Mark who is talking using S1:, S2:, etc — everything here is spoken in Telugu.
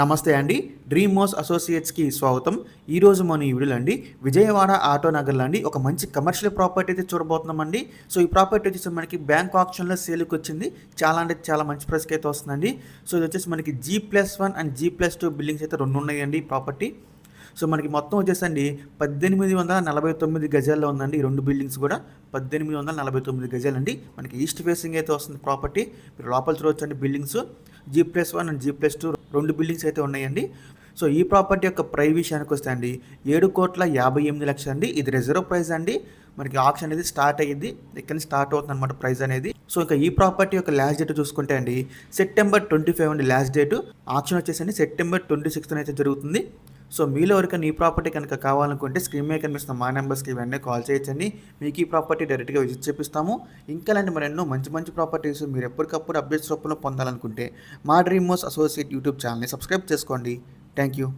S1: నమస్తే అండి. డ్రీమ్ మోస్ అసోసియేట్స్కి స్వాగతం. ఈరోజు మనం ఈ వీడియోలో అండి విజయవాడ ఆటో నగర్లో అండి ఒక మంచి కమర్షియల్ ప్రాపర్టీ అయితే చూడబోతున్నామండి. సో ఈ ప్రాపర్టీ వచ్చేసి మనకి బ్యాంక్ ఆప్షన్లో సేల్కి వచ్చింది. చాలా అంటే చాలా మంచి ప్రైస్కి అయితే వస్తుందండి. సో ఇది వచ్చేసి మనకి G plus one and G plus two buildings అయితే రెండు ఉన్నాయండి ఈ ప్రాపర్టీ. సో మనకి మొత్తం వచ్చేసండి పద్దెనిమిది వందల నలభై తొమ్మిది గజాల్లో ఉందండి ఈ రెండు బిల్డింగ్స్ కూడా. పద్దెనిమిది వందల నలభై తొమ్మిది గజాలండి. మనకి ఈస్ట్ ఫేసింగ్ అయితే వస్తుంది ప్రాపర్టీ. మీరు లోపల చూడవచ్చు buildings. G plus one and G plus two రెండు బిల్డింగ్స్ అయితే ఉన్నాయండి. సో ఈ ప్రాపర్టీ యొక్క ప్రైస్ విషయానికి వస్తే అండి ఏడు కోట్ల యాభై ఎనిమిది లక్షలు అండి. ఇది రిజర్వ్ ప్రైస్ అండి. మనకి ఆప్షన్ అనేది స్టార్ట్ అయ్యింది ఇక్కడ నుంచి స్టార్ట్ అవుతుంది అనమాట ప్రైస్ అనేది. సో ఇంకా ఈ ప్రాపర్టీ యొక్క లాస్ట్ డేట్ చూసుకుంటే అండి సెప్టెంబర్ ట్వంటీ ఫైవ్ అండి లాస్ట్ డేట్. ఆప్షన్ వచ్చేసండి సెప్టెంబర్ ట్వంటీ సిక్స్త్ అయితే జరుగుతుంది. సో మీలో ఎవరికైనా ఈ ప్రాపర్టీ కనుక కావాలనుకుంటే స్క్రీన్ మీద కనిపిస్తున్న మా నెంబర్స్కి వెంటనే కాల్ చేయొచ్చండి. మీకు ఈ ప్రాపర్టీ డైరెక్ట్గా విజిట్ చేపిస్తాము. ఇంకా లాంటి మరెన్నో మంచి మంచి ప్రాపర్టీస్ మీరు ఎప్పటికప్పుడు అప్డేట్స్ రూపంలో పొందాలనుకుంటే మా డ్రీమ్ మోస్ అసోసియేట్ యూట్యూబ్ ఛానల్ని సబ్స్క్రైబ్ చేసుకోండి. Thank you